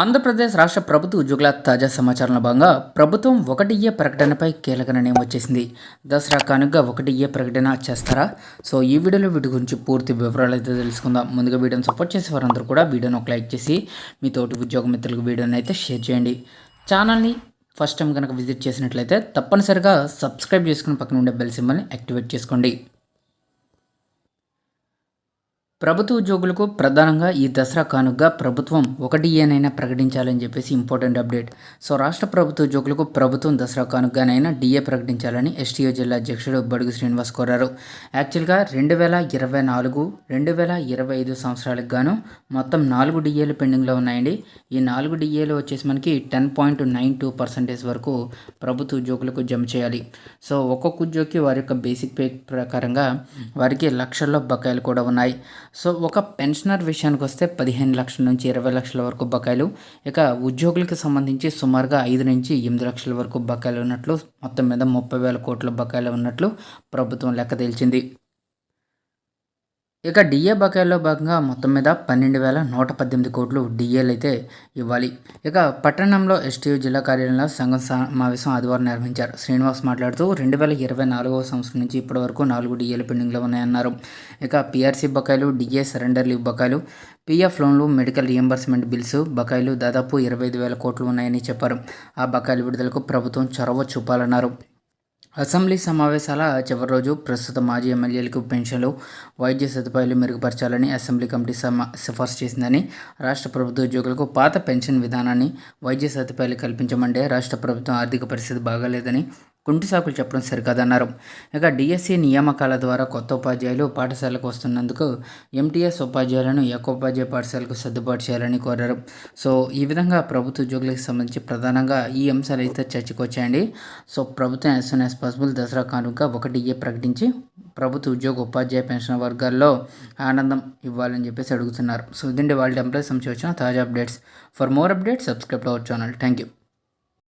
ఆంధ్రప్రదేశ్ రాష్ట్ర ప్రభుత్వ ఉద్యోగుల తాజా సమాచారంలో భాగంగా ప్రభుత్వం ఒకటియ్యే ప్రకటనపై కీలక నిర్ణయం వచ్చేసింది. దసరా కానుక ఒకటియ్యే ప్రకటన చేస్తారా? సో ఈ వీడియోలో వీటి గురించి పూర్తి వివరాలు అయితే తెలుసుకుందాం. ముందుగా వీడియోని సపోర్ట్ చేసే వారందరూ కూడా వీడియోని ఒక లైక్ చేసి మీ తోటి ఉద్యోగ మిత్రులకు వీడియోని అయితే షేర్ చేయండి. ఛానల్ని ఫస్ట్ టైం కనుక విజిట్ చేసినట్లయితే తప్పనిసరిగా సబ్స్క్రైబ్ చేసుకుని పక్కన ఉండే బెల్ సింబల్ని యాక్టివేట్ చేసుకోండి. ప్రభుత్వ ఉద్యోగులకు ప్రధానంగా ఈ దసరా కానుకగా ప్రభుత్వం ఒకటి ఏనైనా ప్రకటించాలని చెప్పేసి ఇంపార్టెంట్ అప్డేట్. సో రాష్ట్ర ప్రభుత్వ ఉద్యోగులకు ప్రభుత్వం దసరా కానుకగానైనా డిఏ ప్రకటించాలని ఎస్టీఓ జిల్లా అధ్యక్షుడు బడుగు శ్రీనివాస్ కోరారు. యాక్చువల్గా రెండు వేల ఇరవై నాలుగు రెండు వేల ఇరవై ఐదు సంవత్సరాలకు గాను మొత్తం నాలుగు డిఏలు పెండింగ్లో ఉన్నాయండి. ఈ నాలుగు డిఏలు వచ్చేసి మనకి ten point nine two percentage వరకు ప్రభుత్వ ఉద్యోగులకు జమ చేయాలి. సో ఒక్కొక్క ఉద్యోగికి వారి యొక్క బేసిక్ పే ప్రకారంగా వారికి లక్షల్లో బకాయిలు కూడా ఉన్నాయి. సో ఒక పెన్షనర్ విషయానికి వస్తే పదిహేను లక్షల నుంచి ఇరవై లక్షల వరకు బకాయిలు. ఇక ఉద్యోగులకు సంబంధించి సుమారుగా ఐదు నుంచి ఎనిమిది లక్షల వరకు బకాయిలు ఉన్నట్లు మొత్తం మీద ముప్పై వేల కోట్ల బకాయిలు ఉన్నట్లు ప్రభుత్వం లెక్క తేల్చింది. ఇక డిఏ బకాయిల్లో భాగంగా మొత్తం మీద పన్నెండు వేల నూట పద్దెనిమిది కోట్లు డిఏలు అయితే ఇవ్వాలి. ఇక పట్టణంలో ఎస్టీయూ జిల్లా కార్యాలయంలో సంఘం సమావేశం ఆదివారం నిర్వహించారు. శ్రీనివాస్ మాట్లాడుతూ రెండు వేల ఇరవై నాలుగవ సంవత్సరం నుంచి ఇప్పటి వరకు నాలుగు డిఏలు పెండింగ్లో ఉన్నాయన్నారు. ఇక పీఆర్సీ బకాయిలు డిఏ సరెండర్ లీవ్ బకాయిలు పీఎఫ్ లోన్లు మెడికల్ రియంబర్స్మెంట్ బిల్స్ బకాయిలు దాదాపు ఇరవై ఐదు వేల కోట్లు ఉన్నాయని చెప్పారు. ఆ బకాయిల విడుదలకు ప్రభుత్వం చొరవ చూపాలన్నారు. అసెంబ్లీ సమావేశాల చివరి రోజు ప్రస్తుత మాజీ ఎమ్మెల్యేలకు పెన్షన్లు వైద్య సదుపాయాలు మెరుగుపరచాలని అసెంబ్లీ కమిటీ సమా సిఫార్సు చేసిందని రాష్ట్ర ప్రభుత్వ ఉద్యోగులకు పాత పెన్షన్ విధానాన్ని వైద్య సదుపాయాలు కల్పించమంటే రాష్ట్ర ప్రభుత్వం ఆర్థిక పరిస్థితి బాగాలేదని కుంటి సాకులు చెప్పడం సరికాదన్నారు. ఇక డిఎస్సి నియామకాల ద్వారా కొత్త ఉపాధ్యాయులు పాఠశాలకు వస్తున్నందుకు ఎంటీఎస్ ఉపాధ్యాయులను ఏకోపాధ్యాయ పాఠశాలకు సర్దుబాటు చేయాలని కోరారు. సో ఈ విధంగా ప్రభుత్వ ఉద్యోగులకు సంబంధించి ప్రధానంగా ఈ అంశాలు అయితే చర్చకు వచ్చాయండి సో ప్రభుత్వం as soon as possible Dasara కానుక ఒకటి ఏ ప్రకటించి ప్రభుత్వ ఉద్యోగ ఉపాధ్యాయ పెన్షన్ వర్గాల్లో ఆనందం ఇవ్వాలని చెప్పేసి అడుగుతున్నారు. సో ఇదండి వాళ్ళ ఎంప్లాయీస్ సంబంధించి వచ్చిన తాజా updates. For more updates subscribe our channel thank you